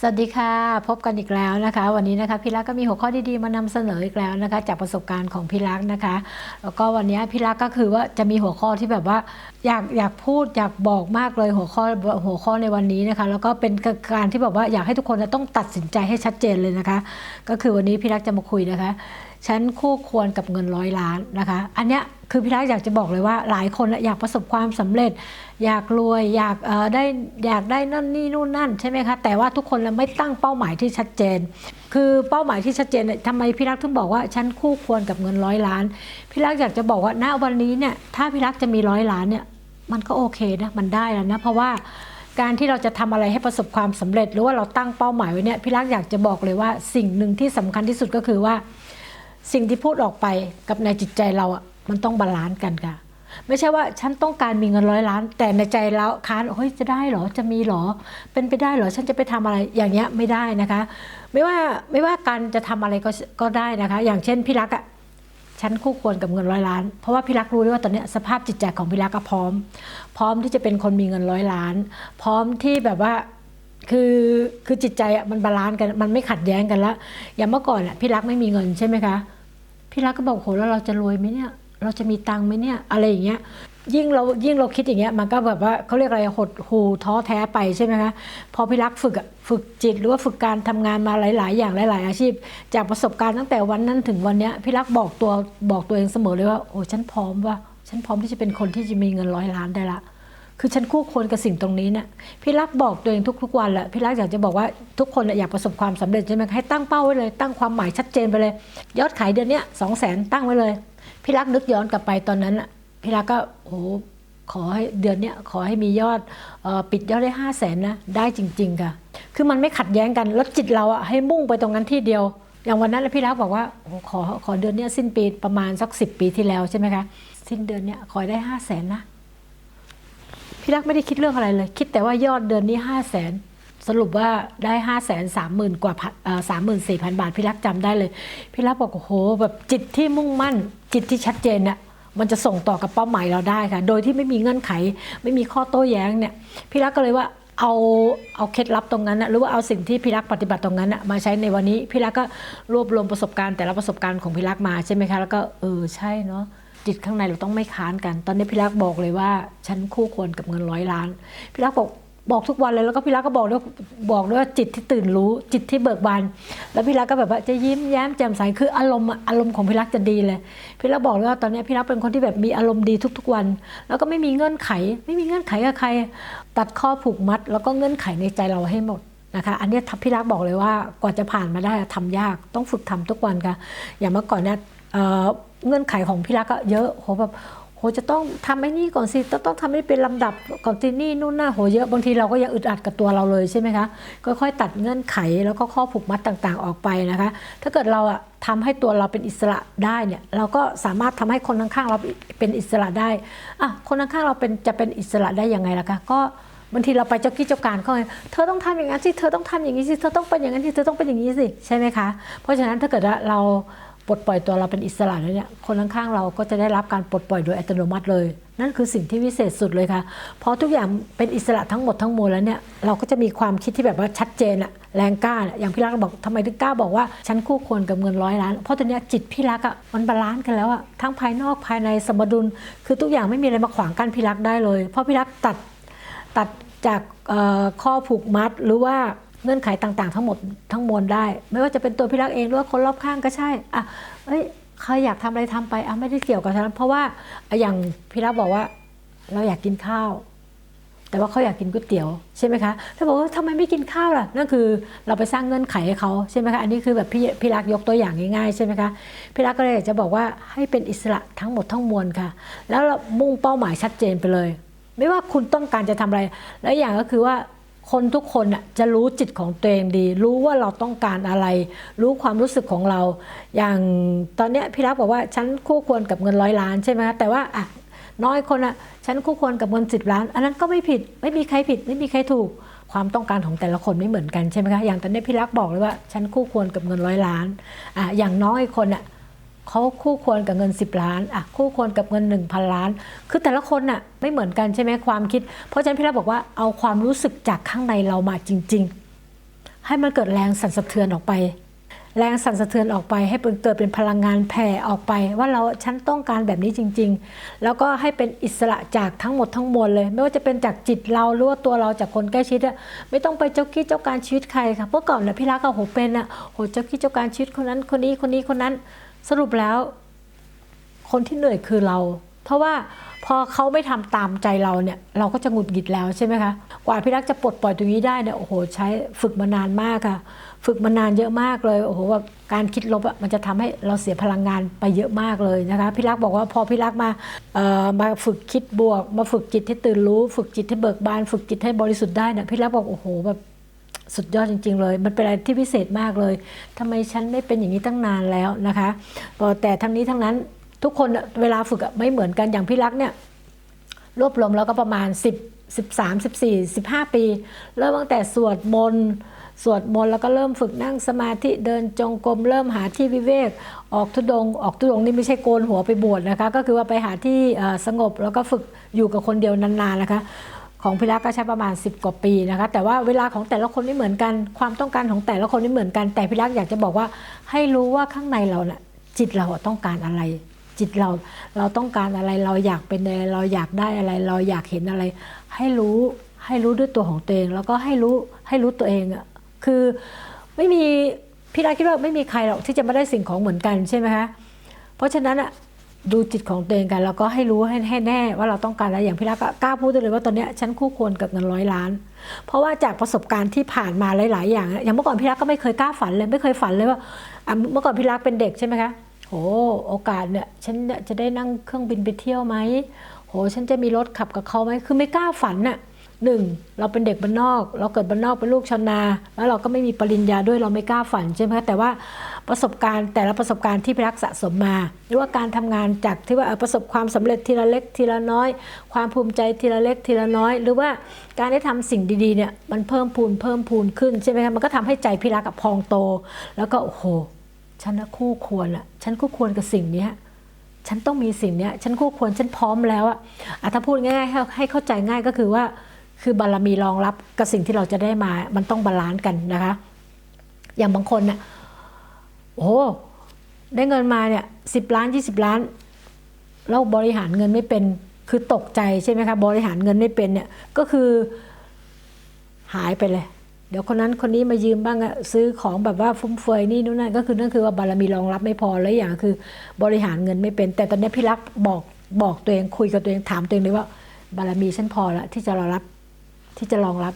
สวัสดีค่ะ พบกันอีกแล้วนะคะ วันนี้นะคะพี่รักก็มีหัวข้อดีๆมานำเสนออีกแล้วนะคะ จากประสบการณ์ของพี่รักนะคะ แล้วก็วันนี้พี่รักก็คือว่าจะมีหัวข้อที่แบบว่าอยากอยากพูดอยากบอกมากเลยหัวข้อหัวข้อในวันนี้นะคะ แล้วก็เป็นการที่แบบว่าอยากให้ทุกคนต้องตัดสินใจให้ชัดเจนเลยนะคะ ก็คือวันนี้พี่รักจะมาคุยนะคะ ฉันคู่ควรกับเงินร้อยล้านนะคะ อันเนี้ยคือพี่รักอยากจะบอกเลยว่าหลายคนอยากประสบความสำเร็จ อยากรวยอยากได้อยากได้นั่นนี่นู่นนั่นใช่ไหมคะแต่ว่าทุกคนเราไม่ตั้งเป้าหมายที่ชัดเจน คือเป้าหมายที่ชัดเจนเนี่ยทำไมพี่รักถึงบอกว่าฉันคู่ควรกับเงินร้อยล้านพี่รักอยากจะบอกว่าณวันนี้เนี่ยถ้าพี่รักจะมีร้อยล้านเนี่ยมันก็โอเคนะมันได้แล้วนะเพราะว่าการที่เราจะทำอะไรให้ประสบความสำเร็จ หรือว่าเราตั้งเป้าหมายไว้เนี่ยพี่รักอยากจะบอกเลยว่าสิ่งหนึ่งที่สำคัญที่สุดก็คือว่า สิ่งที่พูดออกไปกับในจิตใจเราอะมันต้องบาลานซ์กันค่ะ ไม่ใช่ว่าฉันต้องการมีเงินร้อยล้าน แต่ในใจเราค้านเฮ้ยจะได้เหรอจะมีเหรอ เป็นไปได้เหรอฉันจะไปทำอะไรอย่างเงี้ยไม่ได้นะคะ ไม่ว่าไม่ว่าการจะทำอะไรก็ก็ได้นะคะ อย่างเช่นพี่รักอะฉันคู่ควรกับเงินร้อยล้าน เพราะว่าพี่รักรู้ด้วยว่าตอนเนี้ยสภาพจิตใจของพี่รักก็พร้อม พร้อมที่จะเป็นคนมีเงินร้อยล้าน พร้อมที่แบบว่าคือคือจิตใจอะมันบาลานซ์กันมันไม่ขัดแย้งกันละอย่างเมื่อก่อนอะพี่รักไม่มีเงินใช่ไหมคะ พี่รักก็บอกโหแล้วเราจะรวยไหมเนี่ย เราจะมีตังค์ไหมเนี่ย อะไรอย่างเงี้ย ยิ่งเรายิ่งเราคิดอย่างเงี้ยมันก็แบบว่าเขาเรียกอะไรหดหูท้อแท้ไปใช่ไหมคะพอพี่รักฝึกอะฝึกจิตหรือว่าฝึกการทำงานมาหลาย ๆ อย่างหลาย ๆ อาชีพ จากประสบการณ์ตั้งแต่วันนั้นถึงวันเนี้ยพี่รักบอกตัวบอกตัวเองเสมอเลยว่าโอ้ฉันพร้อมว่าฉันพร้อมที่จะเป็นคนที่จะมีเงินร้อยล้านได้ละ คือฉันคู่ควรกับสิ่งตรงนี้เนี่ยพี่รักบอกตัวเองทุกๆวันแหละพี่รักอยากจะบอกว่าทุกคนน่ะอยากประสบความสำเร็จใช่ไหมให้ตั้งเป้าไว้เลย ตั้งความหมายชัดเจนไปเลย ยอดขายเดือนเนี้ยสองแสนตั้งไว้เลยพี่รักนึกย้อนกลับไปตอนนั้นอะพี่รักก็โอ้โหขอให้เดือนเนี้ยขอให้มียอดออปิดยอดได้ห้าแสนนะได้จริง ๆ ค่ะ คือมันไม่ขัดแย้งกันแล้วจิตเราอะให้มุ่งไปตรงนั้นที่เดียว อย่างวันนั้นน่ะพี่รักบอกว่าโอ้ขอขอเดือนเนี้ยสิ้นปีประมาณสักสิปีที่แล้วใช่ไหมคะสิ้นเดือนเนี้ยขอได้ห้าแสนนะ พี่รักไม่ได้คิดเรื่องอะไรเลย คิดแต่ว่ายอดเดือนนี้ห้าแสนสรุปว่าได้ห้าแสนสามหมื่นกว่าสามหมื่นสี่พันบาทพี่รักจำได้เลย พี่รักบอกโอ้โหแบบจิตที่มุ่งมั่น จิตที่ชัดเจนเนี่ยมันจะส่งต่อกับเป้าหมายเราได้ค่ะ โดยที่ไม่มีเงื่อนไข ไม่มีข้อโต้แย้งเนี่ยพี่รักก็เลยว่าเอาเอาเคล็ดลับตรงนั้นนะหรือว่าเอาสิ่งที่พี่รักปฏิบัติตรงนั้นนะมาใช้ในวันนี้พี่รักก็รวบรวมประสบการณ์แต่ละประสบการณ์ของพี่รักมาใช่ไหมคะแล้วก็เออใช่เนาะ จิตข้างในเราต้องไม่ค้านกัน ตอนนี้พี่รักบอกเลยว่า ฉันคู่ควรกับเงินร้อยล้าน พี่รักบอกบอกทุกวันเลยแล้วก็พี่รักก็บอกด้วยบอกด้วยว่าจิตที่ตื่นรู้จิตที่เบิกบานแล้วพี่รักก็แบบว่าจะยิ้มแย้มแจ่มใสคืออารมณ์อารมณ์ของพี่รักจะดีเลยพี่รักบอกเลยว่าตอนนี้พี่รักเป็นคนที่แบบมีอารมณ์ดีทุก ๆวัน แล้วก็ไม่มีเงื่อนไข ไม่มีเงื่อนไขกับใคร ตัดข้อผูกมัด แล้วก็เงื่อนไขในใจเราให้หมดนะคะอันนี้พี่รักบอกเลยว่ากว่าจะผ่านมาได้ทำยากต้องฝึกทำทุกวันค่ะอย่างเมื่อก่อนเนี่ย เเงื่อนไขของพี่รักก็เยอะโหแบบโหจะต้องทำไอ้นี่ก่อนสิต้องต้องทำให้เป็นลำดับก่อนสินี่นู่นน่าโหเยอะบางทีเราก็ยังอึดอัดกับตัวเราเลยใช่ไหมคะค่อยๆตัดเงื่อนไขแล้วก็ข้อผูกมัดต่างๆออกไปนะคะ ถ้าเกิดเราอะทำให้ตัวเราเป็นอิสระได้เนี่ยเราก็สามารถทำให้คนข้างๆเราเป็นอิสระได้อะคนข้างๆเราเป็นจะเป็นอิสระได้ยังไงล่ะคะก็บางทีเราไปเจ้ากี้เจ้าการเขาเลยเธอต้องทำอย่างนั้นสิเธอต้องทำอย่างนี้สิเธอต้องเป็นอย่างนั้นสิเธอต้องเป็นอย่างนี้สิใช่ไหมคะเพราะฉะนั้นถ้าเกิดเรา ปลดปล่อยตัวเราเป็นอิสระแล้วเนี่ยคนข้างๆเราก็จะได้รับการปลดปล่อยโดยอัตโนมัติเลย นั่นคือสิ่งที่วิเศษสุดเลยค่ะ เพราะทุกอย่างเป็นอิสระทั้งหมดทั้งมวลแล้วเนี่ยเราก็จะมีความคิดที่แบบว่าชัดเจนอะแรงกล้าอย่างพี่รักบอกทำไมถึงกล้าบอกว่าฉันคู่ควรกับเงินร้อยล้าน เพราะตอนนี้จิตพี่รักอะมันบาลานซ์กันแล้วอะทั้งภายนอกภายในสมดุล คือทุกอย่างไม่มีอะไรมาขวางกั้นพี่รักได้เลย เพราะพี่รักตัดตัดจากข้อผูกมัดหรือว่า เงื่อนไขต่างๆ ทั้งหมดทั้งมวลได้ ไม่ว่าจะเป็นตัวพี่รักเองหรือว่าคนรอบข้างก็ใช่อะเอ้ยใครอยากทำอะไรทำไปอะไม่ได้เกี่ยวกับฉันเพราะว่าอย่างพี่รักบอกว่า เราอยากกินข้าว แต่ว่าเขาอยากกินก๋วยเตี๋ยวใช่ไหมคะถ้าบอกว่าทำไมไม่กินข้าวล่ะนั่นคือเราไปสร้างเงื่อนไขให้เขาใช่ไหมคะอันนี้คือแบบพี่พี่รักยกตัวอย่างง่ายๆใช่ไหมคะพี่รักก็เลยอยากจะบอกว่าให้เป็นอิสระทั้งหมดทั้งมวลค่ะ แล้วมุ่งเป้าหมายชัดเจนไปเลย ไม่ว่าคุณต้องการจะทำอะไร และอย่างก็คือว่า คนทุกคนน่ะจะรู้จิตของตัวเองดี รู้ว่าเราต้องการอะไร รู้ความรู้สึกของเรา อย่างตอนเนี้ยพี่รักบอกว่าฉันคู่ควรกับเงินร้อยล้านใช่ไหมคะแต่ว่าอะน้อยคนอะฉันคู่ควรกับเงินสิบล้าน อันนั้นก็ไม่ผิดไม่มีใครผิด ไม่มีใครถูกความต้องการของแต่ละคนไม่เหมือนกันใช่ไหมคะอย่างตอนนี้พี่รักบอกเลยว่าฉันคู่ควรกับเงินร้อยล้านอะอย่างน้อยคนอะ เขาคู่ควรกับเงิน 10 ล้านอะคู่ควรกับเงิน 1,000 ล้าน คือแต่ละคนน่ะไม่เหมือนกันใช่ไหมความคิด เพราะฉะนั้นพี่รักบอกว่าเอาความรู้สึกจากข้างในเรามาจริง ๆ ให้มันเกิดแรงสั่นสะเทือนออกไป แรงสั่นสะเทือนออกไป ให้เกิดเป็นพลังงานแผ่ออกไป ว่าเราฉันต้องการแบบนี้จริง ๆ แล้วก็ให้เป็นอิสระจากทั้งหมดทั้งมวลเลย ไม่ว่าจะเป็นจากจิตเราหรือว่าตัวเราจากคนใกล้ชิดอะไม่ต้องไปเจ้ากี้เจ้าการชีวิตใครค่ะเมื่อก่อนเนี่ยพี่รักก็โหเป็นอะโหเจ้ากี้เจ้าการชีวิตคนนั้นคนนี้คนนี้คนนั้น สรุปแล้ว คนที่เหนื่อยคือเรา เพราะว่าพอเขาไม่ทำตามใจเราเนี่ย เราก็จะหงุดหงิดแล้วใช่ไหมคะกว่าพี่รักจะปลดปล่อยตรงนี้ได้เนี่ยโอ้โหใช้ฝึกมานานมากค่ะ ฝึกมานานเยอะมากเลยโอ้โหแบบการคิดลบอะมันจะทำให้เราเสียพลังงานไปเยอะมากเลยนะคะพี่รักบอกว่าพอพี่รักมาเอ่อมาฝึกคิดบวก มาฝึกจิตให้ตื่นรู้ ฝึกจิตให้เบิกบาน ฝึกจิตให้บริสุทธิ์ได้เนี่ยพี่รักบอกโอ้โหแบบ สุดยอดจริง ๆ เลย มันเป็นอะไรที่พิเศษมากเลยทำไมฉันไม่เป็นอย่างนี้ตั้งนานแล้วนะคะแต่ทั้งนี้ทั้งนั้นทุกคนเวลาฝึกไม่เหมือนกันอย่างพี่รักเนี่ยรวบรวมแล้วก็ประมาณ 10 13 14 15 ปี เริ่มตั้งแต่สวดมนต์สวดมนต์แล้วก็เริ่มฝึกนั่งสมาธิเดินจงกรมเริ่มหาที่วิเวก ออกทุดง ออกทุดงนี่ไม่ใช่โกนหัวไปบวชนะคะ ก็คือว่าไปหาที่สงบแล้วก็ฝึกอยู่กับคนเดียวนานๆนะคะ ของพิรักก็ใช้ประมาณ 10 กว่าปีนะคะ แต่ว่าเวลาของแต่ละคนไม่เหมือนกัน ความต้องการของแต่ละคนไม่เหมือนกัน แต่พิรักอยากจะบอกว่าให้รู้ว่าข้างในเราน่ะจิตเราต้องการอะไร จิตเราเราต้องการอะไรเราอยากเป็นอะไรเราอยากได้อะไร เราอยากเห็นอะไร ให้รู้ให้รู้ด้วยตัวของตัวเอง แล้วก็ให้รู้ให้รู้ตัวเองอะคือไม่มีพี่รักคิดว่าไม่มีใครหรอกที่จะมาได้สิ่งของเหมือนกันใช่ไหมคะเพราะฉะนั้นอะ ดูจิตของตัวเองกัน แล้วก็ให้รู้ให้ให้แน่ว่าเราต้องการอะไรอย่างพี่รักก็กล้าพูดได้เลยว่าตอนนี้ฉันคู่ควรกับเงินร้อยล้าน เพราะว่าจากประสบการณ์ที่ผ่านมาหลาย ๆ อย่าง อย่างเมื่อก่อนพี่รักก็ไม่เคยกล้าฝันเลยไม่เคยฝันเลยว่าเมื่อก่อนพี่รักเป็นเด็กใช่ไหมคะโหโอกาสเนี่ยฉันจะได้นั่งเครื่องบินไปเที่ยวไหมโหฉันจะมีรถขับกับเขาไหมคือไม่กล้าฝันน่ะ หนึ่งเราเป็นเด็กบ้านนอก เราเกิดบ้านนอกเป็นลูกชาวนา แล้วเราก็ไม่มีปริญญาด้วยเราไม่กล้าฝันใช่ไหมคะแต่ว่าประสบการณ์แต่ละประสบการณ์ที่พี่รักสะสมมา หรือว่าการทำงานจากที่ว่าประสบความสำเร็จทีละเล็กทีละน้อย ความภูมิใจทีละเล็กทีละน้อย หรือว่าการได้ทำสิ่งดีๆเนี่ยมันเพิ่มพูนเพิ่มพูนขึ้นใช่ไหมคะมันก็ทำให้ใจพี่รักกับพองโต แล้วก็โอ้โหฉันนะคู่ควรอะฉันคู่ควรกับสิ่งเนี้ยฉันต้องมีสิ่งเนี้ยฉันคู่ควรฉันพร้อมแล้วอะอะถ้าพูดง่ายๆให้เข้าใจง่ายก็คือว่า คือบารมีรองรับกับสิ่งที่เราจะได้มามันต้องบาลานซ์กันนะคะ อย่างบางคนเนี่ยโอ้ได้เงินมาเนี่ยสิบล้านยี่สิบล้าน แล้วบริหารเงินไม่เป็นคือตกใจใช่ไหมคะบริหารเงินไม่เป็นเนี่ยก็คือหายไปเลย เดี๋ยวคนนั้นคนนี้มายืมบ้างอะซื้อของแบบว่าฟุ่มเฟือยนี่นู่นนั่นก็คือนั่นคือว่าบารมีรองรับไม่พอแล้วอย่างคือบริหารเงินไม่เป็น แต่ตอนนี้พี่รักบอกบอกตัวเองคุยกับตัวเองถามตัวเองเลยว่า บารมีฉันพอล้วที่จะรองรับ ที่จะรองรับ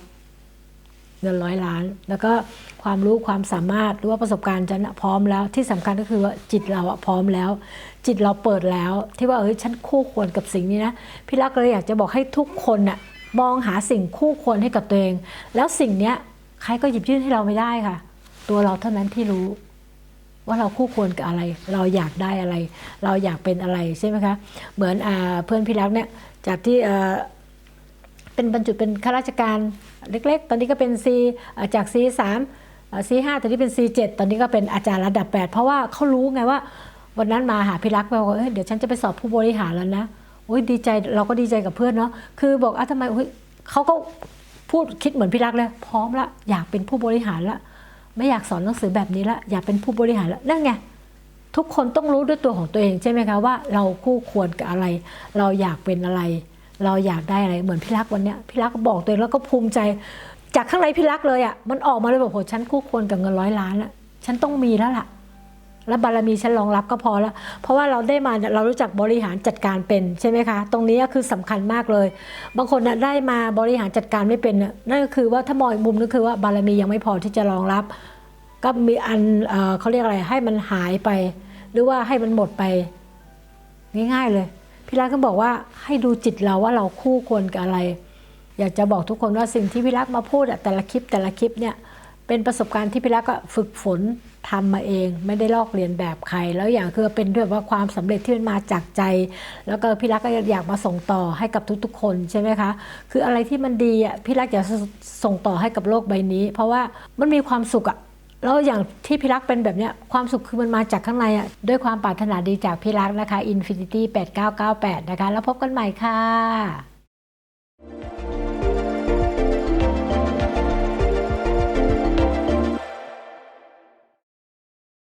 เงินร้อยล้าน แล้วก็ความรู้ความสามารถหรือว่าประสบการณ์ฉันอะพร้อมแล้ว ที่สำคัญก็คือว่าจิตเราอะพร้อมแล้ว จิตเราเปิดแล้ว ที่ว่าเอ้ยฉันคู่ควรกับสิ่งนี้นะพี่รักเลยอยากจะบอกให้ทุกคนน่ะมองหาสิ่งคู่ควรให้กับตัวเอง แล้วสิ่งเนี้ยใครก็หยิบยื่นให้เราไม่ได้ค่ะ ตัวเราเท่านั้นที่รู้ ว่าเราคู่ควรกับอะไร เราอยากได้อะไร เราอยากเป็นอะไรใช่ไหมคะ เหมือนอาเพื่อนพี่รักเนี่ยจากที่ เป็นบรรจุเป็นข้าราชการเล็กๆ ตอนนี้ก็เป็น C จาก C 3 C 5 ตอนนี้เป็น C 7 ตอนนี้ก็เป็นอาจารย์ระดับ 8 เพราะว่าเขารู้ไงว่าวันนั้นมาหาพี่รักบอกว่าเดี๋ยวฉันจะไปสอบผู้บริหารแล้วนะโอ้ยดีใจเราก็ดีใจกับเพื่อนเนาะคือบอกอะทำไมเฮ้ยเขาก็พูดคิดเหมือนพี่รักเลย พร้อมละอยากเป็นผู้บริหารละไม่อยากสอนหนังสือแบบนี้ละอยากเป็นผู้บริหารละนั่นไงทุกคนต้องรู้ด้วยตัวของตัวเองใช่ไหมคะว่าเราคู่ควรกับอะไร เราอยากเป็นอะไร เราอยากได้อะไรเหมือนพี่รักวันเนี้ยพี่รักก็บอกตัวเองแล้วก็ภูมิใจ จากข้างในพี่รักเลยอะ่ะมันออกมาเลยบอกโหฉันคู่ควรกับเงินร้อยล้านละฉันต้องมีแล้วล่ะ แล้วบารมีฉันรองรับก็พอแล้ว เพราะว่าเราได้มาเนี่ยเรารู้จักบริหารจัดการเป็นใช่ไหมคะ ตรงนี้ก็คือสำคัญมากเลย บางคนน่ะได้มาบริหารจัดการไม่เป็นนั่นก็คือว่าถ้ามองอีกมุมนึงคือว่าบารมียังไม่พอที่จะรองรับ ก็มีอันเอเขาเรียกอะไรให้มันหายไป หรือว่าให้มันหมดไป ง่ายๆเลย พี่รักก็บอกว่าให้ดูจิตเราว่าเราคู่ควรกับอะไร อยากจะบอกทุกคนว่าสิ่งที่พี่รักมาพูดแต่ละคลิปแต่ละคลิปเนี่ยเป็นประสบการณ์ที่พี่รักก็ฝึกฝนทำมาเอง ไม่ได้ลอกเรียนแบบใคร แล้วอย่างคือเป็นด้วยว่าความสำเร็จที่มันมาจากใจ แล้วก็พี่รักก็อยากมาส่งต่อให้กับทุกๆ คนใช่ไหมคะ คืออะไรที่มันดีอะพี่รักอยากจะส่งต่อให้กับโลกใบนี้ เพราะว่ามันมีความสุขอะ แล้วอย่างที่พิรักเป็นแบบนี้ความสุขคือมันมาจากข้างในอะด้วยความปรารถนาดีจากพิรักนะคะ Infinity 8998 นะคะ แล้วพบกันใหม่ค่ะ